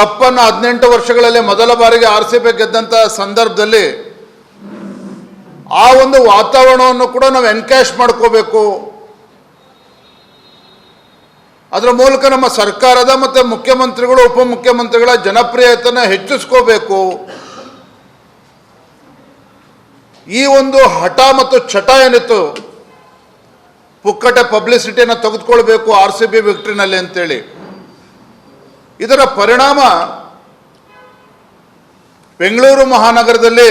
ಕಪ್ಪನ್ನು ಹದಿನೆಂಟು ವರ್ಷಗಳಲ್ಲಿ ಮೊದಲ ಬಾರಿಗೆ ಆರ್ ಸಿ ಬಿ ಗೆದ್ದಂಥ ಸಂದರ್ಭದಲ್ಲಿ ಆ ಒಂದು ವಾತಾವರಣವನ್ನು ಕೂಡ ನಾವು ಎನ್ಕ್ಯಾಶ್ ಮಾಡ್ಕೋಬೇಕು. ಅದರ ಮೂಲಕ ನಮ್ಮ ಸರ್ಕಾರದ ಮತ್ತು ಮುಖ್ಯಮಂತ್ರಿಗಳು, ಉಪಮುಖ್ಯಮಂತ್ರಿಗಳ ಜನಪ್ರಿಯತೆಯನ್ನು ಹೆಚ್ಚಿಸ್ಕೋಬೇಕು. ಈ ಒಂದು ಹಠ ಮತ್ತು ಚಟ ಏನಿತ್ತು, ಪುಕ್ಕಟೆ ಪಬ್ಲಿಸಿಟಿಯನ್ನು ತೆಗೆದುಕೊಳ್ಬೇಕು ಆರ್ ಸಿ ಬಿ ವಿಕ್ಟ್ರಿನಲ್ಲಿ ಅಂತೇಳಿ. ಇದರ ಪರಿಣಾಮ ಬೆಂಗಳೂರು ಮಹಾನಗರದಲ್ಲಿ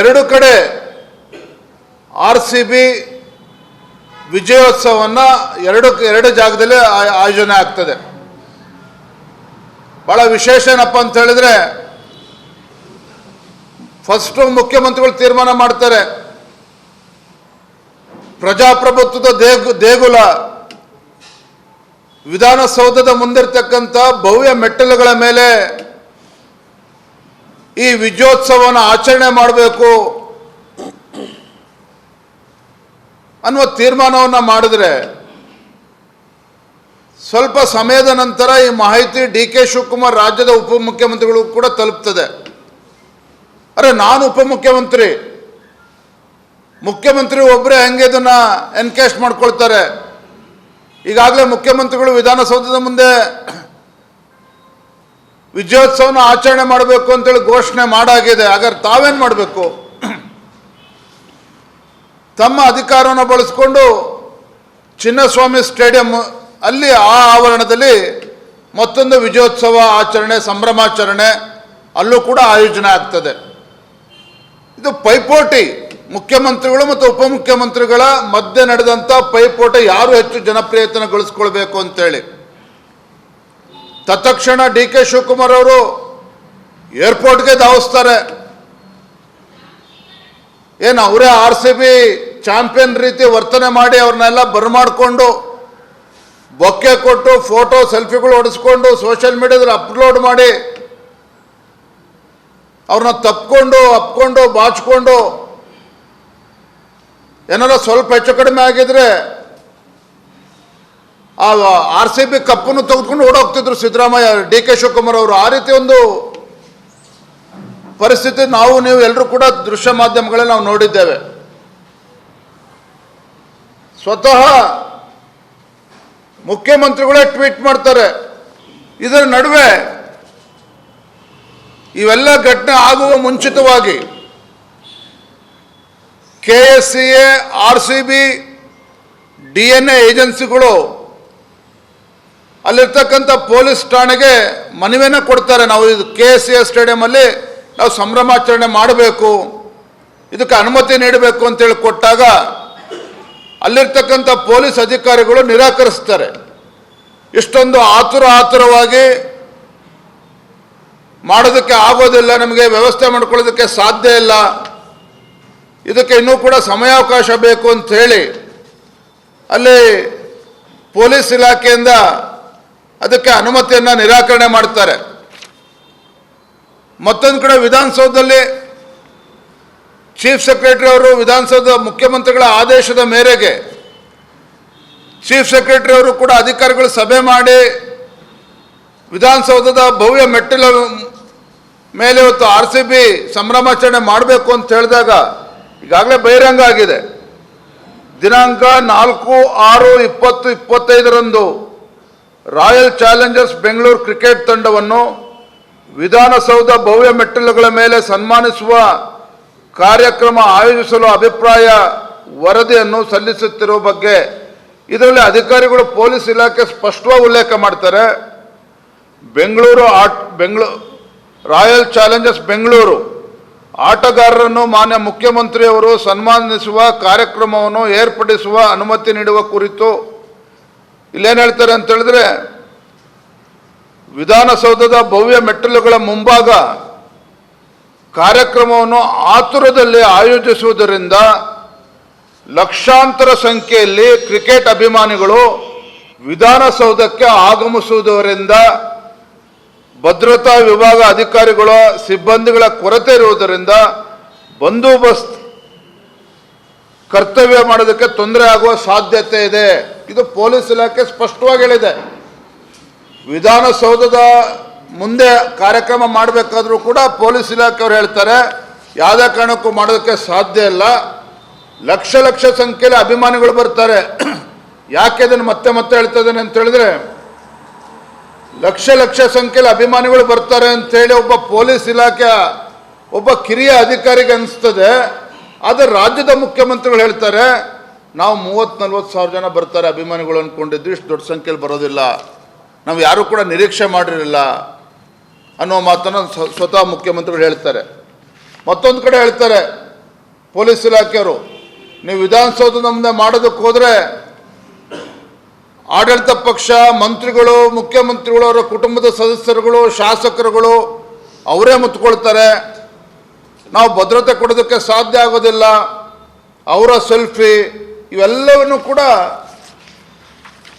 ಎರಡು ಕಡೆ ಆರ್ ಸಿ ಬಿ ವಿಜಯೋತ್ಸವವನ್ನು ಎರಡು ಎರಡು ಜಾಗದಲ್ಲಿ ಆಯೋಜನೆ ಆಗ್ತದೆ. ಭಾಳ ವಿಶೇಷ ಏನಪ್ಪ ಅಂತ ಹೇಳಿದ್ರೆ, ಫಸ್ಟು ಮುಖ್ಯಮಂತ್ರಿಗಳು ತೀರ್ಮಾನ ಮಾಡ್ತಾರೆ. ಪ್ರಜಾಪ್ರಭುತ್ವದ ದೇಗು, ದೇಗುಲ ವಿಧಾನಸೌಧದ ಮುಂದಿರ್ತಕ್ಕಂಥ ಭವ್ಯ ಮೆಟ್ಟಲುಗಳ ಮೇಲೆ ಈ ವಿಜಯೋತ್ಸವವನ್ನು ಆಚರಣೆ ಮಾಡಬೇಕು ಅನ್ನುವ ತೀರ್ಮಾನವನ್ನು ಮಾಡಿದ್ರೆ ಸ್ವಲ್ಪ ಸಮಯದ ನಂತರ ಈ ಮಾಹಿತಿ ಡಿ ಕೆ ಶಿವಕುಮಾರ್ ರಾಜ್ಯದ ಉಪಮುಖ್ಯಮಂತ್ರಿಗಳು ಕೂಡ ತಲುಪ್ತದೆ. ಅರೆ ನಾನು ಉಪಮುಖ್ಯಮಂತ್ರಿ. ಮುಖ್ಯಮಂತ್ರಿ ಒಬ್ಬರೇ ಹೆಂಗೆ ಇದನ್ನು ಎನ್ಕ್ಯಾಶ್ ಮಾಡ್ಕೊಳ್ತಾರೆ? ಈಗಾಗಲೇ ಮುಖ್ಯಮಂತ್ರಿಗಳು ವಿಧಾನಸೌಧದ ಮುಂದೆ ವಿಜಯೋತ್ಸವನ ಆಚರಣೆ ಮಾಡಬೇಕು ಅಂತೇಳಿ ಘೋಷಣೆ ಮಾಡಾಗಿದೆ. ಹಾಗಾದ್ರೆ ತಾವೇನು ಮಾಡಬೇಕು? ತಮ್ಮ ಅಧಿಕಾರವನ್ನು ಬಳಸಿಕೊಂಡು ಚಿನ್ನಸ್ವಾಮಿ ಸ್ಟೇಡಿಯಂ ಅಲ್ಲಿ ಆ ಆವರಣದಲ್ಲಿ ಮತ್ತೊಂದು ವಿಜಯೋತ್ಸವ ಆಚರಣೆ, ಸಂಭ್ರಮಾಚರಣೆ ಅಲ್ಲೂ ಕೂಡ ಆಯೋಜನೆ ಆಗ್ತದೆ. ಇದು ಪೈಪೋಟಿ. ಮುಖ್ಯಮಂತ್ರಿಗಳು ಮತ್ತು ಉಪಮುಖ್ಯಮಂತ್ರಿಗಳ ಮಧ್ಯೆ ನಡೆದಂಥ ಪೈಪೋಟ ಯಾರು ಹೆಚ್ಚು ಜನಪ್ರಿಯತೆಯನ್ನು ಗಳಿಸ್ಕೊಳ್ಬೇಕು ಅಂತೇಳಿ. ತತ್ಕ್ಷಣ ಡಿ ಕೆ ಶಿವಕುಮಾರ್ ಅವರು ಏರ್ಪೋರ್ಟ್ಗೆ ಧಾವಿಸ್ತಾರೆ. ಏನು ಅವರೇ ಆರ್ ಸಿ ಬಿ ಚಾಂಪಿಯನ್ ರೀತಿ ವರ್ತನೆ ಮಾಡಿ ಅವ್ರನ್ನೆಲ್ಲ ಬರಮಾಡಿಕೊಂಡು ಬೊಕ್ಕೆ ಕೊಟ್ಟು ಫೋಟೋ ಸೆಲ್ಫಿಗಳು ಹೊಡೆಸ್ಕೊಂಡು ಸೋಷಿಯಲ್ ಮೀಡಿಯಾದಲ್ಲಿ ಅಪ್ಲೋಡ್ ಮಾಡಿ ಅವ್ರನ್ನ ತಪ್ಕೊಂಡು ಅಪ್ಕೊಂಡು ಬಾಚ್ಕೊಂಡು ಏನಾರ ಸ್ವಲ್ಪ ಹೆಚ್ಚು ಕಡಿಮೆ ಆಗಿದ್ರೆ ಆ ಆರ್ ಸಿ ಬಿ ಕಪ್ಪನ್ನು ತೆಗೆದುಕೊಂಡು ಓಡೋಗ್ತಿದ್ರು ಸಿದ್ದರಾಮಯ್ಯ, ಡಿ ಕೆ ಶಿವಕುಮಾರ್ ಅವರು. ಆ ರೀತಿ ಒಂದು ಪರಿಸ್ಥಿತಿ ನಾವು, ನೀವು ಎಲ್ಲರೂ ಕೂಡ ದೃಶ್ಯ ಮಾಧ್ಯಮಗಳಲ್ಲಿ ನಾವು ನೋಡಿದ್ದೇವೆ. ಸ್ವತಃ ಮುಖ್ಯಮಂತ್ರಿಗಳೇ ಟ್ವೀಟ್ ಮಾಡ್ತಾರೆ. ಇದರ ನಡುವೆ ಇವೆಲ್ಲ ಘಟನೆ ಆಗುವ ಮುಂಚಿತವಾಗಿ K S C A R C B D N A ಏಜೆನ್ಸಿಗಳು ಅಲ್ಲಿರ್ತಕ್ಕಂಥ ಪೊಲೀಸ್ ಠಾಣೆಗೆ ಮನವಿಯನ್ನು ಕೊಡ್ತಾರೆ. ನಾವು ಇದು ಕೆ ಎಸ್ ಸಿ ಎ ಸ್ಟೇಡಿಯಮಲ್ಲಿ ನಾವು ಸಂಭ್ರಮಾಚರಣೆ ಮಾಡಬೇಕು. ಇದಕ್ಕೆ ಅನುಮತಿ ನೀಡಬೇಕು ಅಂತೇಳಿ ಕೊಟ್ಟಾಗ ಅಲ್ಲಿರ್ತಕ್ಕಂಥ ಪೊಲೀಸ್ ಅಧಿಕಾರಿಗಳು ನಿರಾಕರಿಸ್ತಾರೆ. ಇಷ್ಟೊಂದು ಆತುರ ಆತುರವಾಗಿ ಮಾಡೋದಕ್ಕೆ ಆಗೋದಿಲ್ಲ, ನಮಗೆ ವ್ಯವಸ್ಥೆ ಮಾಡ್ಕೊಳ್ಳೋದಕ್ಕೆ ಸಾಧ್ಯ ಇಲ್ಲ. ಇದಕ್ಕೆ ಇನ್ನೂ ಕೂಡ ಸಮಯಾವಕಾಶ ಬೇಕು ಅಂತ ಹೇಳಿ ಅಲ್ಲಿ ಪೊಲೀಸ್ ಇಲಾಖೆಯಿಂದ ಅದಕ್ಕೆ ಅನುಮತಿಯನ್ನು ನಿರಾಕರಣೆ ಮಾಡ್ತಾರೆ. ಮತ್ತೊಂದು ಕಡೆ ವಿಧಾನಸೌಧದಲ್ಲಿ ಚೀಫ್ ಸೆಕ್ರೆಟರಿ ಅವರು ವಿಧಾನಸೌಧ ಮುಖ್ಯಮಂತ್ರಿಗಳ ಆದೇಶದ ಮೇರೆಗೆ ಚೀಫ್ ಸೆಕ್ರೆಟರಿ ಅವರು ಕೂಡ ಅಧಿಕಾರಿಗಳು ಸಭೆ ಮಾಡಿ ವಿಧಾನಸೌಧದ ಭವ್ಯ ಮೆಟ್ಟಿಲ ಮೇಲೆ ಇವತ್ತು ಆರ್ ಸಿ ಬಿ ಸಂಭ್ರಮಾಚರಣೆ ಮಾಡಬೇಕು ಅಂತ ಹೇಳಿದಾಗ ಈಗಾಗಲೇ ಬಹಿರಂಗ ಆಗಿದೆ. ದಿನಾಂಕ ನಾಲ್ಕು ಆರು ಇಪ್ಪತ್ತು ಇಪ್ಪತ್ತೈದರಂದು ರಾಯಲ್ ಚಾಲೆಂಜರ್ಸ್ ಬೆಂಗಳೂರು ಕ್ರಿಕೆಟ್ ತಂಡವನ್ನು ವಿಧಾನಸೌಧ ಭವ್ಯ ಮೆಟ್ಟಿಲುಗಳ ಮೇಲೆ ಸನ್ಮಾನಿಸುವ ಕಾರ್ಯಕ್ರಮ ಆಯೋಜಿಸಲು ಅಭಿಪ್ರಾಯ ವರದಿಯನ್ನು ಸಲ್ಲಿಸುತ್ತಿರುವ ಬಗ್ಗೆ ಇದರಲ್ಲಿ ಅಧಿಕಾರಿಗಳು ಪೊಲೀಸ್ ಇಲಾಖೆ ಸ್ಪಷ್ಟವಾಗಿ ಉಲ್ಲೇಖ ಮಾಡ್ತಾರೆ. Bengaluru at Bengaluru royal challengers Bengaluru ಆಟಗಾರರನ್ನು ಮಾನ್ಯ ಮುಖ್ಯಮಂತ್ರಿಯವರು ಸನ್ಮಾನಿಸುವ ಕಾರ್ಯಕ್ರಮವನ್ನು ಏರ್ಪಡಿಸುವ ಅನುಮತಿ ನೀಡುವ ಕುರಿತು ಇಲ್ಲೇನು ಹೇಳ್ತಾರೆ ಅಂತ ಹೇಳಿದ್ರೆ, ವಿಧಾನಸೌಧದ ಭವ್ಯ ಮೆಟ್ಟಲುಗಳ ಮುಂಭಾಗ ಕಾರ್ಯಕ್ರಮವನ್ನು ಆತುರದಲ್ಲಿ ಆಯೋಜಿಸುವುದರಿಂದ ಲಕ್ಷಾಂತರ ಸಂಖ್ಯೆಯಲ್ಲಿ ಕ್ರಿಕೆಟ್ ಅಭಿಮಾನಿಗಳು ವಿಧಾನಸೌಧಕ್ಕೆ ಆಗಮಿಸುವುದರಿಂದ ಭದ್ರತಾ ವಿಭಾಗ ಅಧಿಕಾರಿಗಳ ಸಿಬ್ಬಂದಿಗಳ ಕೊರತೆ ಇರುವುದರಿಂದ ಬಂದೋಬಸ್ತ್ ಕರ್ತವ್ಯ ಮಾಡೋದಕ್ಕೆ ತೊಂದರೆ ಆಗುವ ಸಾಧ್ಯತೆ ಇದೆ. ಇದು ಪೊಲೀಸ್ ಇಲಾಖೆ ಸ್ಪಷ್ಟವಾಗಿ ಹೇಳಿದೆ. ವಿಧಾನಸೌಧದ ಮುಂದೆ ಕಾರ್ಯಕ್ರಮ ಮಾಡಬೇಕಾದ್ರೂ ಕೂಡ ಪೊಲೀಸ್ ಇಲಾಖೆಯವರು ಹೇಳ್ತಾರೆ, ಯಾವುದೇ ಕಾರಣಕ್ಕೂ ಮಾಡೋದಕ್ಕೆ ಸಾಧ್ಯ ಇಲ್ಲ. ಲಕ್ಷ ಲಕ್ಷ ಸಂಖ್ಯೆಯಲ್ಲಿ ಅಭಿಮಾನಿಗಳು ಬರ್ತಾರೆ. ಯಾಕೆ ಇದನ್ನು ಮತ್ತೆ ಮತ್ತೆ ಹೇಳ್ತಾ ಇದ್ದೇನೆ ಅಂತ ಹೇಳಿದ್ರೆ ಲಕ್ಷ ಲಕ್ಷ ಸಂಖ್ಯೆಯಲ್ಲಿ ಅಭಿಮಾನಿಗಳು ಬರ್ತಾರೆ ಅಂತೇಳಿ ಒಬ್ಬ ಪೊಲೀಸ್ ಇಲಾಖೆ, ಒಬ್ಬ ಕಿರಿಯ ಅಧಿಕಾರಿಗೆ ಅನಿಸ್ತದೆ. ಆದರೆ ರಾಜ್ಯದ ಮುಖ್ಯಮಂತ್ರಿಗಳು ಹೇಳ್ತಾರೆ, ನಾವು ಮೂವತ್ತು ನಲ್ವತ್ತು ಸಾವಿರ ಜನ ಬರ್ತಾರೆ ಅಭಿಮಾನಿಗಳು ಅಂದ್ಕೊಂಡಿದ್ದು ಇಷ್ಟು ದೊಡ್ಡ ಸಂಖ್ಯೆಯಲ್ಲಿ ಬರೋದಿಲ್ಲ. ನಾವು ಯಾರೂ ಕೂಡ ನಿರೀಕ್ಷೆ ಮಾಡಿರಲಿಲ್ಲ ಅನ್ನೋ ಮಾತನ್ನು ಸ್ವತಃ ಮುಖ್ಯಮಂತ್ರಿಗಳು ಹೇಳ್ತಾರೆ. ಮತ್ತೊಂದು ಕಡೆ ಹೇಳ್ತಾರೆ, ಪೊಲೀಸ್ ಇಲಾಖೆಯವರು, ನೀವು ವಿಧಾನಸೌಧದ ಮುಂದೆ ಮಾಡೋದಕ್ಕೆ ಹೋದರೆ ಆಡಳಿತ ಪಕ್ಷ, ಮಂತ್ರಿಗಳು, ಮುಖ್ಯಮಂತ್ರಿಗಳು, ಅವರ ಕುಟುಂಬದ ಸದಸ್ಯರುಗಳು, ಶಾಸಕರುಗಳು, ಅವರೇ ಮುತ್ಕೊಳ್ತಾರೆ. ನಾವು ಭದ್ರತೆ ಕೊಡೋದಕ್ಕೆ ಸಾಧ್ಯ ಆಗೋದಿಲ್ಲ. ಅವರ ಸೆಲ್ಫಿ, ಇವೆಲ್ಲವನ್ನು ಕೂಡ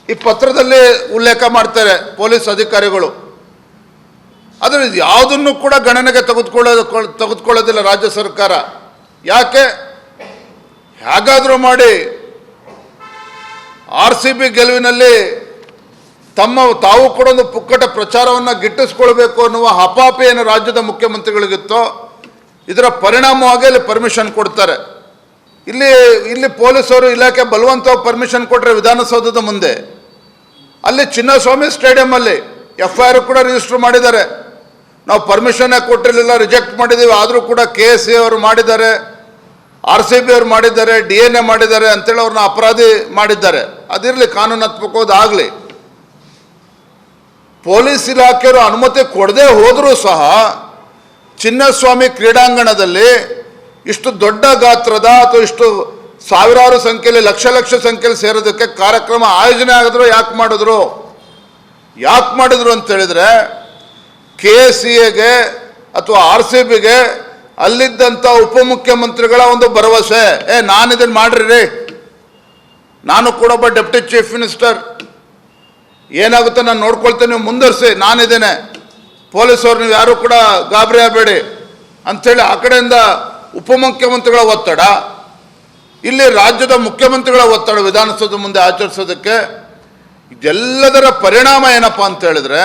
ಈ ಪತ್ರದಲ್ಲಿ ಉಲ್ಲೇಖ ಮಾಡ್ತಾರೆ ಪೊಲೀಸ್ ಅಧಿಕಾರಿಗಳು. ಆದರೆ ಇದು ಯಾವುದನ್ನು ಕೂಡ ಗಣನೆಗೆ ತೆಗೆದುಕೊಳ್ಳೋದು ತೆಗೆದುಕೊಳ್ಳೋದಿಲ್ಲ ರಾಜ್ಯ ಸರ್ಕಾರ. ಯಾಕೆ? ಹೇಗಾದರೂ ಮಾಡಿ ಆರ್ ಸಿ ಬಿ ಗೆಲುವಿನಲ್ಲಿ ತಮ್ಮ ತಾವು ಕೂಡ ಒಂದು ಪುಕ್ಕಟ ಪ್ರಚಾರವನ್ನು ಗಿಟ್ಟಿಸ್ಕೊಳ್ಬೇಕು ಅನ್ನುವ ಹಪಾಪಿ ಏನು ರಾಜ್ಯದ ಮುಖ್ಯಮಂತ್ರಿಗಳಿಗಿತ್ತೋ, ಇದರ ಪರಿಣಾಮವಾಗಿ ಅಲ್ಲಿ ಪರ್ಮಿಷನ್ ಕೊಡ್ತಾರೆ. ಇಲ್ಲಿ ಇಲ್ಲಿ ಪೊಲೀಸರು, ಇಲಾಖೆ ಬಲವಂತ ಪರ್ಮಿಷನ್ ಕೊಟ್ಟರೆ ವಿಧಾನಸೌಧದ ಮುಂದೆ. ಅಲ್ಲಿ Chinnaswamy stadium F I R ಕೂಡ ರಿಜಿಸ್ಟರ್ ಮಾಡಿದ್ದಾರೆ. ನಾವು ಪರ್ಮಿಷನ್ ಕೊಟ್ಟಿರಲಿಲ್ಲ ರಿಜೆಕ್ಟ್ ಮಾಡಿದ್ದೀವಿ ಆದರೂ ಕೂಡ ಕೆ ಎಸ್ ಸಿ ಅವರು ಮಾಡಿದ್ದಾರೆ. ಆರ್ ಸಿ ಬಿ ಅವ್ರು ಮಾಡಿದ್ದಾರೆ ಡಿ ಎನ್ ಎ ಮಾಡಿದ್ದಾರೆ ಅಂತೇಳಿ ಅವ್ರನ್ನ ಅಪರಾಧಿ ಮಾಡಿದ್ದಾರೆ. ಅದಿರಲಿ ಕಾನೂನಾತ್ಮಕವಾದಾಗಲಿ ಪೊಲೀಸ್ ಇಲಾಖೆಯವರು ಅನುಮತಿ ಕೊಡದೆ ಹೋದರೂ ಸಹ ಚಿನ್ನಸ್ವಾಮಿ ಕ್ರೀಡಾಂಗಣದಲ್ಲಿ ಇಷ್ಟು ದೊಡ್ಡ ಗಾತ್ರದ ಅಥವಾ ಇಷ್ಟು ಸಾವಿರಾರು ಸಂಖ್ಯೆಯಲ್ಲಿ ಲಕ್ಷ ಲಕ್ಷ ಸಂಖ್ಯೆಯಲ್ಲಿ ಸೇರೋದಕ್ಕೆ ಕಾರ್ಯಕ್ರಮ ಆಯೋಜನೆ ಆಗಿದ್ರು, ಯಾಕೆ ಮಾಡಿದ್ರು? ಯಾಕೆ ಮಾಡಿದ್ರು ಅಂತ ಹೇಳಿದ್ರೆ, ಕೆ ಎಸ್ ಸಿ ಎಗೆ ಅಥವಾ ಆರ್ ಸಿ ಬಿಗೆ ಅಲ್ಲಿದ್ದಂಥ ಉಪಮುಖ್ಯಮಂತ್ರಿಗಳ ಒಂದು ಭರವಸೆ. ಏ ನಾನು ಇದನ್ನು ಮಾಡ್ರಿ ರೀ. ನಾನು ಕೂಡ ಒಬ್ಬ ಡೆಪ್ಟಿ ಚೀಫ್ ಮಿನಿಸ್ಟರ್. ಏನಾಗುತ್ತೆ ನಾನು ನೋಡ್ಕೊಳ್ತೇನೆ, ನೀವು ಮುಂದುವರಿಸಿ, ನಾನಿದ್ದೇನೆ. ಪೊಲೀಸವ್ರು ನೀವು ಯಾರು ಕೂಡ ಗಾಬರಿ ಆಗಬೇಡಿ. ಅಂಥೇಳಿ ಆ ಕಡೆಯಿಂದ ಉಪಮುಖ್ಯಮಂತ್ರಿಗಳ ಒತ್ತಡ, ಇಲ್ಲಿ ರಾಜ್ಯದ ಮುಖ್ಯಮಂತ್ರಿಗಳ ಒತ್ತಡ ವಿಧಾನಸೌಧ ಮುಂದೆ ಆಚರಿಸೋದಕ್ಕೆ ಇದೆಲ್ಲದರ ಪರಿಣಾಮ ಏನಪ್ಪ ಅಂತ ಹೇಳಿದ್ರೆ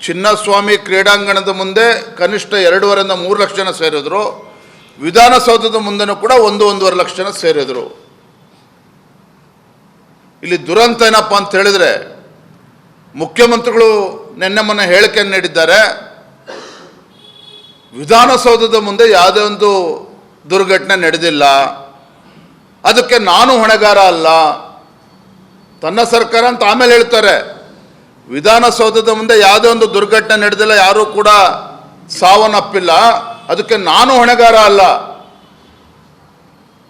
ಚಿನ್ನಸ್ವಾಮಿ ಕ್ರೀಡಾಂಗಣದ ಮುಂದೆ ಕನಿಷ್ಠ ಎರಡೂವರೆಯಿಂದ ಮೂರು ಲಕ್ಷ ಜನ ಸೇರಿದ್ರು. ವಿಧಾನಸೌಧದ ಮುಂದೆನೂ ಕೂಡ ಒಂದು, ಒಂದೂವರೆ ಲಕ್ಷ ಜನ ಸೇರಿದ್ರು. ಇಲ್ಲಿ ದುರಂತ ಏನಪ್ಪ ಅಂತ ಹೇಳಿದ್ರೆ, ಮುಖ್ಯಮಂತ್ರಿಗಳು ನಿನ್ನೆ ಮೊನ್ನೆ ಹೇಳಿಕೆಯನ್ನು ನೀಡಿದ್ದಾರೆ. ವಿಧಾನಸೌಧದ ಮುಂದೆ ಯಾವುದೇ ಒಂದು ದುರ್ಘಟನೆ ನಡೆದಿಲ್ಲ. ಅದಕ್ಕೆ ನಾನು ಹೊಣೆಗಾರ ಅಲ್ಲ. ತನ್ನ ಸರ್ಕಾರ ಅಂತ ಆಮೇಲೆ ಹೇಳ್ತಾರೆ. ವಿಧಾನಸೌಧದ ಮುಂದೆ ಯಾವುದೇ ಒಂದು ದುರ್ಘಟನೆ ನಡೆದಿಲ್ಲ, ಯಾರೂ ಕೂಡ ಸಾವನ್ನಪ್ಪಿಲ್ಲ. ಅದಕ್ಕೆ ನಾನು ಹೊಣೆಗಾರ ಅಲ್ಲ.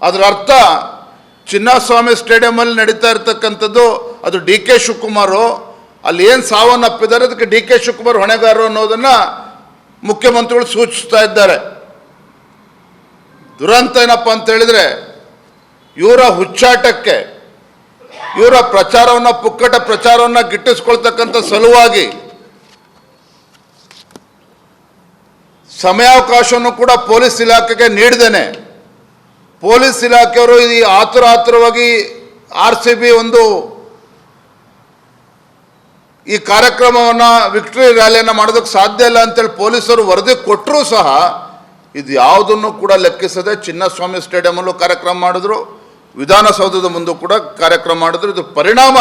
ಅದರ ಅರ್ಥ, ಚಿನ್ನಸ್ವಾಮಿ ಸ್ಟೇಡಿಯಮಲ್ಲಿ ನಡೀತಾ ಇರ್ತಕ್ಕಂಥದ್ದು ಅದು ಡಿ ಕೆ ಶಿವಕುಮಾರು. ಅಲ್ಲಿ ಏನು ಸಾವನ್ನಪ್ಪಿದ್ದಾರೆ, ಅದಕ್ಕೆ ಡಿ ಕೆ ಶಿವಕುಮಾರ್ ಹೊಣೆಗಾರರು ಅನ್ನೋದನ್ನು ಮುಖ್ಯಮಂತ್ರಿಗಳು ಸೂಚಿಸ್ತಾ ಇದ್ದಾರೆ. ದುರಂತ ಏನಪ್ಪ ಅಂತ ಹೇಳಿದ್ರೆ, ಇವರ ಹುಚ್ಚಾಟಕ್ಕೆ ಇವರ ಪ್ರಚಾರವನ್ನು, ಪುಕ್ಕಟ ಪ್ರಚಾರವನ್ನು ಗಿಟ್ಟಿಸ್ಕೊಳ್ತಕ್ಕಂಥ ಸಲುವಾಗಿ ಸಮಯಾವಕಾಶವನ್ನು ಕೂಡ ಪೊಲೀಸ್ ಇಲಾಖೆಗೆ ನೀಡಿದ್ದೇನೆ. ಪೊಲೀಸ್ ಇಲಾಖೆಯವರು ಈ ಆತುರ ಆತುರವಾಗಿ ಆರ್ ಸಿ ಬಿ ಒಂದು ಈ ಕಾರ್ಯಕ್ರಮವನ್ನು, ವಿಕ್ಟರಿ ರ್ಯಾಲಿಯನ್ನು ಮಾಡೋದಕ್ಕೆ ಸಾಧ್ಯ ಇಲ್ಲ ಅಂತೇಳಿ ಪೊಲೀಸರು ವರದಿ ಕೊಟ್ಟರೂ ಸಹ ಇದು ಯಾವುದನ್ನು ಕೂಡ ಲೆಕ್ಕಿಸದೆ ಚಿನ್ನಸ್ವಾಮಿ ಸ್ಟೇಡಿಯಮಲ್ಲೂ ಕಾರ್ಯಕ್ರಮ ಮಾಡಿದ್ರು. ವಿಧಾನಸೌಧದ ಮುಂದೆ ಕೂಡ ಕಾರ್ಯಕ್ರಮ ಮಾಡಿದ್ರು. ಇದು ಪರಿಣಾಮ.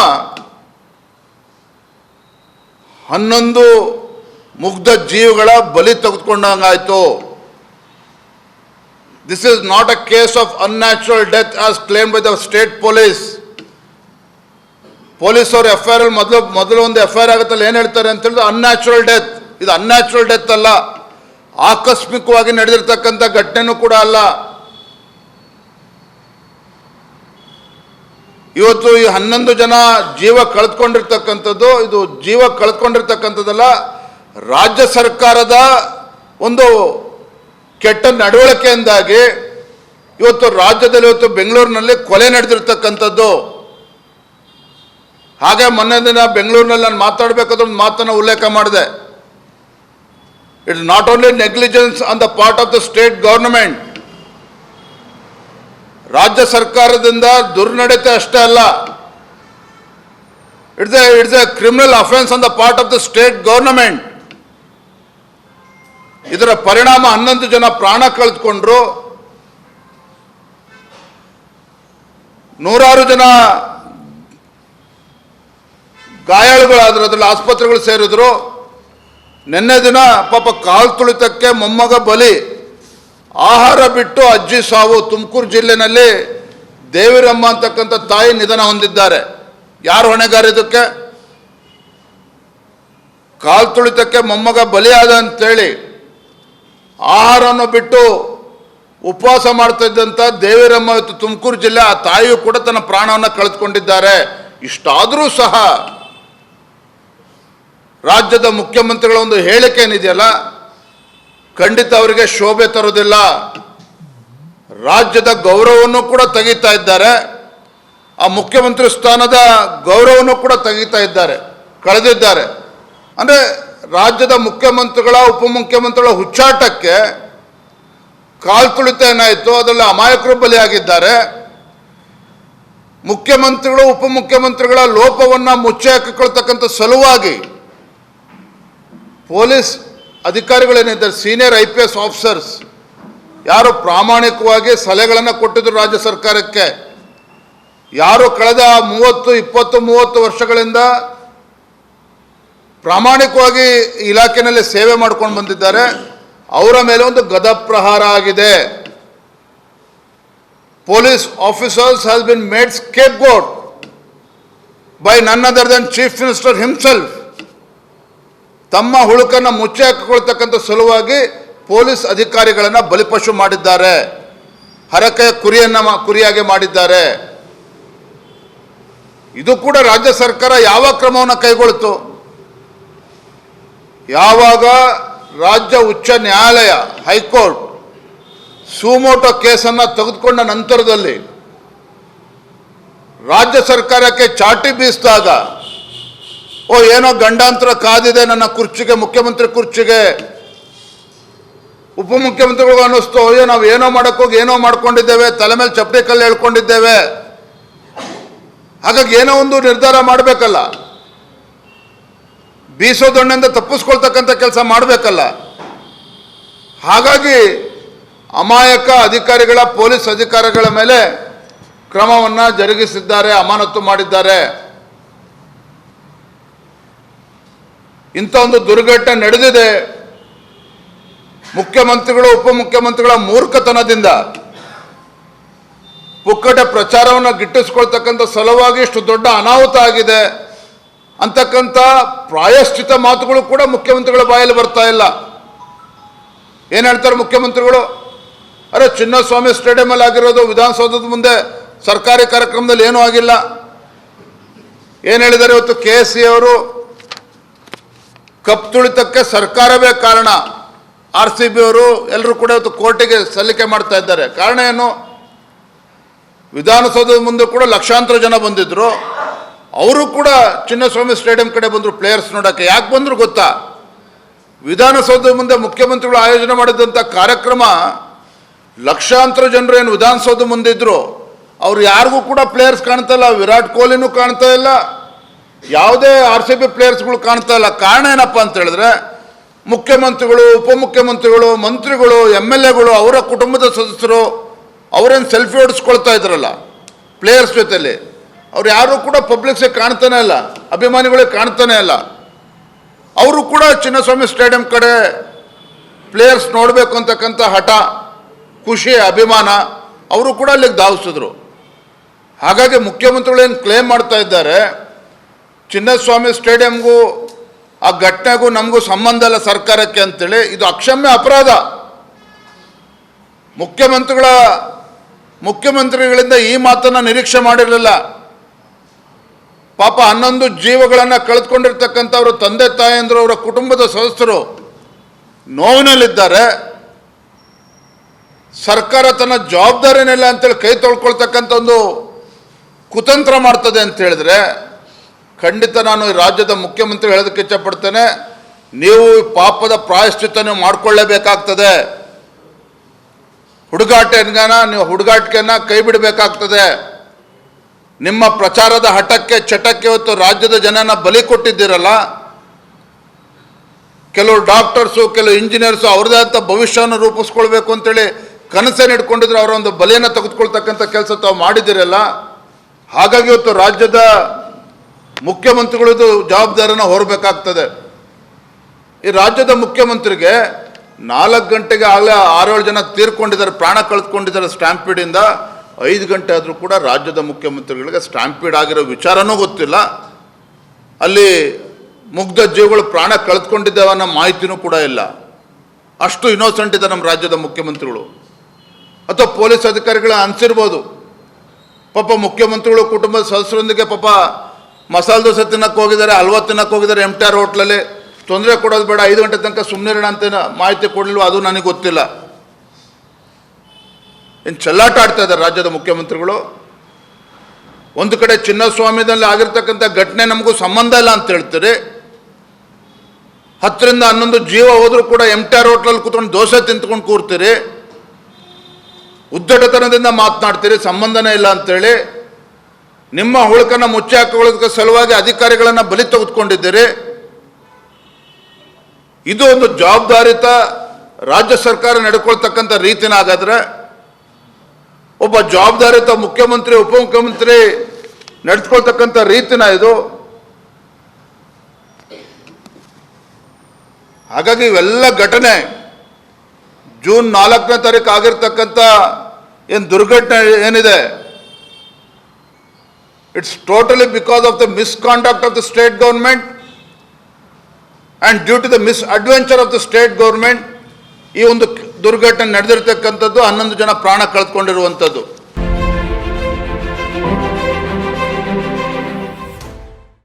ಹನ್ನೊಂದು ಮುಗ್ಧ ಜೀವಗಳ ಬಲಿ ತೆಗೆದುಕೊಂಡಂಗಾಯ್ತು. This is not a case of unnatural death as claim by the state police police ಅವರು ಎಫ್ ಐ ಆರ್ ಮೊದಲು ಒಂದು ಎಫ್ ಐ ಆರ್ ಆಗುತ್ತಲ್ಲ, ಏನು ಹೇಳ್ತಾರೆ ಅಂತ ಹೇಳಿದ್ರೆ ಅನ್ಯಾಚುರಲ್ ಡೆತ್ ಇದು ಅನ್ಯಾಚುರಲ್ ಡೆತ್ ಅಲ್ಲ. ಆಕಸ್ಮಿಕವಾಗಿ ನಡೆದಿರ್ತಕ್ಕಂಥ ಘಟನೆನೂ ಕೂಡ ಅಲ್ಲ. ಇವತ್ತು ಈ ಹನ್ನೊಂದು ಜನ ಜೀವ ಕಳೆದುಕೊಂಡಿರ್ತಕ್ಕಂಥದ್ದು, ಇದು ಜೀವ ಕಳೆದುಕೊಂಡಿರ್ತಕ್ಕಂಥದ್ದಲ್ಲ, ರಾಜ್ಯ ಸರ್ಕಾರದ ಒಂದು ಕೆಟ್ಟ ನಡವಳಿಕೆಯಿಂದಾಗಿ ಇವತ್ತು ರಾಜ್ಯದಲ್ಲಿ ಇವತ್ತು ಬೆಂಗಳೂರಿನಲ್ಲಿ ಕೊಲೆ ನಡೆದಿರ್ತಕ್ಕಂಥದ್ದು. ಹಾಗೆ ಮೊನ್ನೆ ದಿನ ಬೆಂಗಳೂರಿನಲ್ಲಿ ನಾನು ಮಾತಾಡಬೇಕಾದ ಒಂದು ಮಾತನ್ನು ಉಲ್ಲೇಖ ಮಾಡಿದೆ. It's not only negligence on the part of the state government ರಾಜ್ಯ ಸರ್ಕಾರದಿಂದ ದುರ್ನಡತೆ ಅಷ್ಟೇ ಅಲ್ಲ. It's a it's a criminal offence on the part of the state government ಇದರ ಪರಿಣಾಮ ಹನ್ನೊಂದು ಜನ ಪ್ರಾಣ ಕಳೆದುಕೊಂಡ್ರು. ನೂರಾರು ಜನ ಗಾಯಾಳುಗಳಾದ್ರು, ಅದರಲ್ಲಿ ಆಸ್ಪತ್ರೆಗಳು ಸೇರಿದ್ರು. ನಿನ್ನೆ ದಿನ ಪಾಪ ಕಾಲು ತುಳಿತಕ್ಕೆ ಮೊಮ್ಮಗ ಬಲಿ. ಆಹಾರ ಬಿಟ್ಟು ಅಜ್ಜಿ ಸಾವು ತುಮಕೂರು ಜಿಲ್ಲೆನಲ್ಲಿ ದೇವಿರಮ್ಮ ಅಂತಕ್ಕಂಥ ತಾಯಿ ನಿಧನ ಹೊಂದಿದ್ದಾರೆ. ಯಾರು ಹೊಣೆಗಾರ ಇದಕ್ಕೆ ಕಾಲ್ ತುಳಿತಕ್ಕೆ ಮೊಮ್ಮಗ ಬಲಿಯಾದ ಅಂತೇಳಿ ಆಹಾರವನ್ನು ಬಿಟ್ಟು ಉಪವಾಸ ಮಾಡ್ತಾ ಇದ್ದಂಥ ದೇವಿರಮ್ಮ ಇವತ್ತು ತುಮಕೂರು ಜಿಲ್ಲೆ ಆ ತಾಯಿಯು ಕೂಡ ತನ್ನ ಪ್ರಾಣವನ್ನು ಕಳೆದುಕೊಂಡಿದ್ದಾರೆ. ಇಷ್ಟಾದರೂ ಸಹ ರಾಜ್ಯದ ಮುಖ್ಯಮಂತ್ರಿಗಳ ಒಂದು ಹೇಳಿಕೆ ಏನಿದೆಯಲ್ಲ ಖಂಡಿತ ಅವರಿಗೆ ಶೋಭೆ ತರುವುದಿಲ್ಲ. ರಾಜ್ಯದ ಗೌರವವನ್ನು ಕೂಡ ತೆಗಿತಾ ಇದ್ದಾರೆ. ಆ ಮುಖ್ಯಮಂತ್ರಿ ಸ್ಥಾನದ ಗೌರವವನ್ನು ಕೂಡ ತೆಗಿತಾ ಇದ್ದಾರೆ, ಕಳೆದಿದ್ದಾರೆ. ಅಂದರೆ ರಾಜ್ಯದ ಮುಖ್ಯಮಂತ್ರಿಗಳ, ಉಪಮುಖ್ಯಮಂತ್ರಿಗಳ ಹುಚ್ಚಾಟಕ್ಕೆ ಕಾಲ್ ತುಳಿತ ಏನಾಯಿತು? ಅದರಲ್ಲಿ ಅಮಾಯಕರು ಬಲಿಯಾಗಿದ್ದಾರೆ. ಮುಖ್ಯಮಂತ್ರಿಗಳು, ಉಪಮುಖ್ಯಮಂತ್ರಿಗಳ ಲೋಪವನ್ನು ಮುಚ್ಚಿ ಹಾಕಿಕೊಳ್ತಕ್ಕಂಥ ಸಲುವಾಗಿ police ಅಧಿಕಾರಿಗಳೇನಿದ್ದಾರೆ senior I P S officers ಯಾರು ಪ್ರಾಮಾಣಿಕವಾಗಿ ಸಲಹೆಗಳನ್ನು ಕೊಟ್ಟಿದ್ರು ರಾಜ್ಯ ಸರ್ಕಾರಕ್ಕೆ? ಯಾರು ಕಳೆದ ಮೂವತ್ತು, ಇಪ್ಪತ್ತು, ಮೂವತ್ತು ವರ್ಷಗಳಿಂದ ಪ್ರಾಮಾಣಿಕವಾಗಿ ಇಲಾಖೆನಲ್ಲಿ ಸೇವೆ ಮಾಡ್ಕೊಂಡು ಬಂದಿದ್ದಾರೆ. ಅವರ ಮೇಲೆ ಒಂದು ಗದಪ್ರಹಾರ ಆಗಿದೆ. Police officers has been made scapegoat by none other than chief minister himself ತಮ್ಮ ಹುಳುಕನ್ನು ಮುಚ್ಚಿ ಹಾಕಿಕೊಳ್ತಕ್ಕಂಥ ಸಲುವಾಗಿ ಪೊಲೀಸ್ ಅಧಿಕಾರಿಗಳನ್ನು ಬಲಿಪಶು ಮಾಡಿದ್ದಾರೆ. ಹರಕೆಯ ಕುರಿಯನ್ನ ಕುರಿಯಾಗಿ ಮಾಡಿದ್ದಾರೆ. ಇದು ಕೂಡ ರಾಜ್ಯ ಸರ್ಕಾರ ಯಾವ ಕ್ರಮವನ್ನು ಕೈಗೊಳ್ತು? ಯಾವಾಗ ರಾಜ್ಯ ಉಚ್ಚ ನ್ಯಾಯಾಲಯ, ಹೈಕೋರ್ಟ್ ಸುಮೋಟೋ ಕೇಸನ್ನು ತೆಗೆದುಕೊಂಡ ನಂತರದಲ್ಲಿ ರಾಜ್ಯ ಸರ್ಕಾರಕ್ಕೆ ಚಾಟಿ ಬೀಸಿದಾಗ ಓ, ಏನೋ ಗಂಡಾಂತರ ಕಾದಿದೆ ನನ್ನ ಕುರ್ಚಿಗೆ, ಮುಖ್ಯಮಂತ್ರಿ ಕುರ್ಚಿಗೆ. ಉಪಮುಖ್ಯಮಂತ್ರಿಗಳಿಗೂ ಅನ್ನಿಸ್ತು, ಅಯ್ಯೋ, ನಾವು ಏನೋ ಮಾಡೋಕ್ಕೋಗಿ ಏನೋ ಮಾಡ್ಕೊಂಡಿದ್ದೇವೆ, ತಲೆ ಮೇಲೆ ಚಪ್ಪಡಿ ಕಲ್ಲು ಹೇಳ್ಕೊಂಡಿದ್ದೇವೆ ಹಾಗಾಗಿ ಏನೋ ಒಂದು ನಿರ್ಧಾರ ಮಾಡಬೇಕಲ್ಲ. ಬೀಸೋ ದೊಣ್ಣೆಯಿಂದ ತಪ್ಪಿಸ್ಕೊಳ್ತಕ್ಕಂಥ ಕೆಲಸ ಮಾಡಬೇಕಲ್ಲ. ಹಾಗಾಗಿ ಅಮಾಯಕ ಅಧಿಕಾರಿಗಳ, ಪೊಲೀಸ್ ಅಧಿಕಾರಿಗಳ ಮೇಲೆ ಕ್ರಮವನ್ನು ಜರುಗಿಸಿದ್ದಾರೆ ಅಮಾನತು ಮಾಡಿದ್ದಾರೆ. ಇಂಥ ಒಂದು ದುರ್ಘಟನೆ ನಡೆದಿದೆ. ಮುಖ್ಯಮಂತ್ರಿಗಳು, ಉಪಮುಖ್ಯಮಂತ್ರಿಗಳ ಮೂರ್ಖತನದಿಂದ ಪುಕ್ಕಟ ಪ್ರಚಾರವನ್ನು ಗಿಟ್ಟಿಸ್ಕೊಳ್ತಕ್ಕಂಥ ಸಲುವಾಗಿ ಇಷ್ಟು ದೊಡ್ಡ ಅನಾಹುತ ಆಗಿದೆ. ಅಂತಕ್ಕಂಥ ಪ್ರಾಯಶ್ಚಿತ ಮಾತುಗಳು ಕೂಡ ಮುಖ್ಯಮಂತ್ರಿಗಳ ಬಾಯಲ್ಲಿ ಬರ್ತಾ ಇಲ್ಲ. ಏನು ಹೇಳ್ತಾರೆ ಮುಖ್ಯಮಂತ್ರಿಗಳು? ಅರೆ ಚಿನ್ನಸ್ವಾಮಿ ಸ್ಟೇಡಿಯಮಲ್ಲಿ ಆಗಿರೋದು ವಿಧಾನಸೌಧದ ಮುಂದೆ ಸರ್ಕಾರಿ ಕಾರ್ಯಕ್ರಮದಲ್ಲಿ ಏನೂ ಆಗಿಲ್ಲ. ಏನು ಹೇಳಿದ್ದಾರೆ ಇವತ್ತು ಕೆ ಎಸ್ ಸಿ ಅವರು? ಕಪ್ ತುಳಿತಕ್ಕೆ ಸರ್ಕಾರವೇ ಕಾರಣ. ಆರ್ ಸಿ ಬಿ ಅವರು ಎಲ್ಲರೂ ಕೂಡ ಇವತ್ತು ಕೋರ್ಟಿಗೆ ಸಲ್ಲಿಕೆ ಮಾಡ್ತಾ ಇದ್ದಾರೆ. ಕಾರಣ ಏನು? ವಿಧಾನಸೌಧದ ಮುಂದೆ ಕೂಡ ಲಕ್ಷಾಂತರ ಜನ ಬಂದಿದ್ದರು ಅವರು ಕೂಡ ಚಿನ್ನಸ್ವಾಮಿ ಸ್ಟೇಡಿಯಂ ಕಡೆ ಬಂದರು ಪ್ಲೇಯರ್ಸ್ ನೋಡೋಕ್ಕೆ. ಯಾಕೆ ಬಂದರು ಗೊತ್ತಾ? ವಿಧಾನಸೌಧದ ಮುಂದೆ ಮುಖ್ಯಮಂತ್ರಿಗಳು ಆಯೋಜನೆ ಮಾಡಿದಂಥ ಕಾರ್ಯಕ್ರಮ ಲಕ್ಷಾಂತರ ಜನರು ಏನು ವಿಧಾನಸೌಧ ಮುಂದಿದ್ರು ಅವ್ರು ಯಾರಿಗೂ ಕೂಡ ಪ್ಲೇಯರ್ಸ್ ಕಾಣ್ತಾ ಇಲ್ಲ. ವಿರಾಟ್ ಕೊಹ್ಲಿನೂ ಕಾಣ್ತಾ ಇಲ್ಲ. ಯಾವುದೇ ಆರ್ ಸಿ ಬಿ ಪ್ಲೇಯರ್ಸ್ಗಳು ಕಾಣ್ತಾ ಇಲ್ಲ ಕಾರಣ ಏನಪ್ಪ ಅಂತ ಹೇಳಿದ್ರೆ, ಮುಖ್ಯಮಂತ್ರಿಗಳು, ಉಪಮುಖ್ಯಮಂತ್ರಿಗಳು, ಮಂತ್ರಿಗಳು, ಎಂ ಎಲ್ ಎಗಳು, ಅವರ ಕುಟುಂಬದ ಸದಸ್ಯರು, ಅವರೇನು ಸೆಲ್ಫಿ ಹೊಡಿಸ್ಕೊಳ್ತಾ ಇದ್ರಲ್ಲ, ಪ್ಲೇಯರ್ಸ್ ಜೊತೆಲಿ. ಅವ್ರು ಯಾರೂ ಕೂಡ ಪಬ್ಲಿಕ್ಸಿಗೆ ಕಾಣ್ತಾನೆ ಇಲ್ಲ ಅಭಿಮಾನಿಗಳಿಗೆ ಕಾಣ್ತಾನೆ ಇಲ್ಲ. ಅವರು ಕೂಡ ಚಿನ್ನಸ್ವಾಮಿ ಸ್ಟೇಡಿಯಂ ಕಡೆ ಪ್ಲೇಯರ್ಸ್ ನೋಡಬೇಕು ಅಂತಕ್ಕಂಥ ಹಠ, ಖುಷಿ, ಅಭಿಮಾನ, ಅವರು ಕೂಡ ಅಲ್ಲಿಗೆ ಧಾವಿಸಿದ್ರು. ಹಾಗಾಗಿ ಮುಖ್ಯಮಂತ್ರಿಗಳು ಏನು ಕ್ಲೇಮ್ ಮಾಡ್ತಾ ಇದ್ದಾರೆ ಚಿನ್ನಸ್ವಾಮಿ ಸ್ಟೇಡಿಯಂಗೂ ಆ ಘಟನೆಗೂ ನಮಗೂ ಸಂಬಂಧ ಇಲ್ಲ ಸರ್ಕಾರಕ್ಕೆ ಅಂತೇಳಿ. ಇದು ಅಕ್ಷಮ್ಯ ಅಪರಾಧ. ಮುಖ್ಯಮಂತ್ರಿಗಳ, ಮುಖ್ಯಮಂತ್ರಿಗಳಿಂದ ಈ ಮಾತನ್ನು ನಿರೀಕ್ಷೆ ಮಾಡಿರಲಿಲ್ಲ. ಪಾಪ ಹನ್ನೊಂದು ಜೀವಗಳನ್ನು ಕಳೆದುಕೊಂಡಿರ್ತಕ್ಕಂಥವ್ರ ತಂದೆ ತಾಯಂದರು ಅವರ ಕುಟುಂಬದ ಸದಸ್ಯರು ನೋವಿನಲ್ಲಿದ್ದಾರೆ. ಸರ್ಕಾರ ತನ್ನ ಜವಾಬ್ದಾರಿನಿಲ್ಲ ಅಂತೇಳಿ ಕೈ ತೊಳ್ಕೊಳ್ತಕ್ಕಂಥ ಒಂದು ಕುತಂತ್ರ ಮಾಡ್ತದೆ ಅಂತ ಹೇಳಿದ್ರೆ ಖಂಡಿತ ನಾನು ರಾಜ್ಯದ ಮುಖ್ಯಮಂತ್ರಿ ಹೇಳೋದಕ್ಕೆ ಇಚ್ಛಪಡ್ತೇನೆ, ನೀವು ಪಾಪದ ಪ್ರಾಯಶ್ಚಿತ್ತ ನೀವು ಮಾಡಿಕೊಳ್ಳೇಬೇಕಾಗ್ತದೆ. ಹುಡುಗಾಟನ ನೀವು ಹುಡುಗಾಟಿಕೆಯನ್ನು ಕೈ ಬಿಡಬೇಕಾಗ್ತದೆ ನಿಮ್ಮ ಪ್ರಚಾರದ ಹಠಕ್ಕೆ, ಚಟಕ್ಕೆ ಇವತ್ತು ರಾಜ್ಯದ ಜನನ ಬಲಿ ಕೊಟ್ಟಿದ್ದೀರಲ್ಲ. ಕೆಲವು ಡಾಕ್ಟರ್ಸು, ಕೆಲವು ಇಂಜಿನಿಯರ್ಸು ಅವ್ರದೇ ಆದ ಭವಿಷ್ಯವನ್ನು ರೂಪಿಸ್ಕೊಳ್ಬೇಕು ಅಂತೇಳಿ ಕನಸನ್ನು ಇಟ್ಕೊಂಡಿದ್ರೆ ಅವರ ಒಂದು ಬಲಿಯನ್ನು ತೆಗೆದುಕೊಳ್ತಕ್ಕಂಥ ಕೆಲಸ ತಾವು ಮಾಡಿದ್ದೀರಲ್ಲ. ಹಾಗಾಗಿ ಇವತ್ತು ರಾಜ್ಯದ ಮುಖ್ಯಮಂತ್ರಿಗಳದು ಜವಾಬ್ದಾರಿನ ಹೊರಬೇಕಾಗ್ತದೆ. ಈ ರಾಜ್ಯದ ಮುಖ್ಯಮಂತ್ರಿಗೆ ನಾಲ್ಕು ಗಂಟೆಗೆ ಆಗಲೇ ಆರೇಳು ಜನ ತೀರ್ಕೊಂಡಿದ್ದಾರೆ, ಪ್ರಾಣ ಕಳೆದುಕೊಂಡಿದ್ದಾರೆ ಸ್ಟ್ಯಾಂಪೀಡಿಂದ. ಐದು ಗಂಟೆ ಆದರೂ ಕೂಡ ರಾಜ್ಯದ ಮುಖ್ಯಮಂತ್ರಿಗಳಿಗೆ ಸ್ಟ್ಯಾಂಪೀಡ್ ಆಗಿರೋ ವಿಚಾರನೂ ಗೊತ್ತಿಲ್ಲ. ಅಲ್ಲಿ ಮುಗ್ಧ ಜೀವಗಳು ಪ್ರಾಣ ಕಳೆದುಕೊಂಡಿದ್ದಾವೆ ಅನ್ನೋ ಮಾಹಿತಿನೂ ಕೂಡ ಇಲ್ಲ. ಅಷ್ಟು ಇನ್ನೋಸೆಂಟ್ ಇದೆ ನಮ್ಮ ರಾಜ್ಯದ ಮುಖ್ಯಮಂತ್ರಿಗಳು. ಅಥವಾ ಪೊಲೀಸ್ ಅಧಿಕಾರಿಗಳ ಅನಿಸಿರ್ಬೋದು. ಪಾಪ ಮುಖ್ಯಮಂತ್ರಿಗಳು ಕುಟುಂಬದ ಸದಸ್ಯರೊಂದಿಗೆ ಪಾಪ ಮಸಾಲೆ ದೋಸೆ ತಿನ್ನಕ್ಕೆ ಹೋಗಿದ್ದಾರೆ ಹಲ್ವಾ ತಿನ್ನಕ್ಕೆ ಹೋಗಿದ್ದಾರೆ ಎಂ ಟಿ ಆರ್ ಹೋಟ್ಲಲ್ಲಿ. ತೊಂದರೆ ಕೊಡೋದು ಬೇಡ, ಐದು ಗಂಟೆ ತನಕ ಸುಮ್ಮನಿರೋಣ ಅಂತ ಏನೋ ಮಾಹಿತಿ ಕೊಡಲಿಲ್ವ, ಅದು ನನಗೆ ಗೊತ್ತಿಲ್ಲ. ಏನು ಚೆಲ್ಲಾಟ ಆಡ್ತಾ ಇದ್ದಾರೆ ರಾಜ್ಯದ ಮುಖ್ಯಮಂತ್ರಿಗಳು. ಒಂದು ಕಡೆ ಚಿನ್ನಸ್ವಾಮಿದಲ್ಲಿ ಆಗಿರ್ತಕ್ಕಂಥ ಘಟನೆ ನಮಗೂ ಸಂಬಂಧ ಇಲ್ಲ ಅಂತ ಹೇಳ್ತೀರಿ. ಹತ್ತರಿಂದ ಹನ್ನೊಂದು ಜೀವ ಹೋದರೂ ಕೂಡ ಎಂ ಟಿ ಆರ್ ಹೋಟ್ಲಲ್ಲಿ ಕೂತ್ಕೊಂಡು ದೋಸೆ ತಿಂತ್ಕೊಂಡು ಕೂರ್ತೀರಿ. ಉದ್ದಟತನದಿಂದ ಮಾತನಾಡ್ತೀರಿ, ಸಂಬಂಧನೇ ಇಲ್ಲ ಅಂತೇಳಿ. ನಿಮ್ಮ ಹುಳುಕನ್ನು ಮುಚ್ಚಿ ಹಾಕೊಳ್ಳೋದಕ್ಕೆ ಸಲುವಾಗಿ ಅಧಿಕಾರಿಗಳನ್ನು ಬಲಿ ತೆಗೆದುಕೊಂಡಿದ್ದೀರಿ. ಇದು ಒಂದು ಜವಾಬ್ದಾರಿತ ರಾಜ್ಯ ಸರ್ಕಾರ ನಡ್ಕೊಳ್ತಕ್ಕಂಥ ರೀತಿನ ಹಾಗಾದ್ರೆ ಒಬ್ಬ ಜವಾಬ್ದಾರಿತ ಮುಖ್ಯಮಂತ್ರಿ, ಉಪಮುಖ್ಯಮಂತ್ರಿ ನಡೆಸ್ಕೊಳ್ತಕ್ಕಂಥ ರೀತಿನ ಇದು. ಹಾಗಾಗಿ ಇವೆಲ್ಲ ಘಟನೆ ಜೂನ್ ನಾಲ್ಕನೇ ತಾರೀಕು ಆಗಿರ್ತಕ್ಕಂಥ ಏನು ದುರ್ಘಟನೆ ಏನಿದೆ totally because of the misconduct of the state government and due to the misadventure of the state government ಈ ಒಂದು ದುರ್ಘಟನೆ ನಡೆದಿರ್ತಕ್ಕಂಥದ್ದು ಹನ್ನೊಂದು ಜನ ಪ್ರಾಣ ಕಳೆದುಕೊಂಡಿರುವಂಥದ್ದು.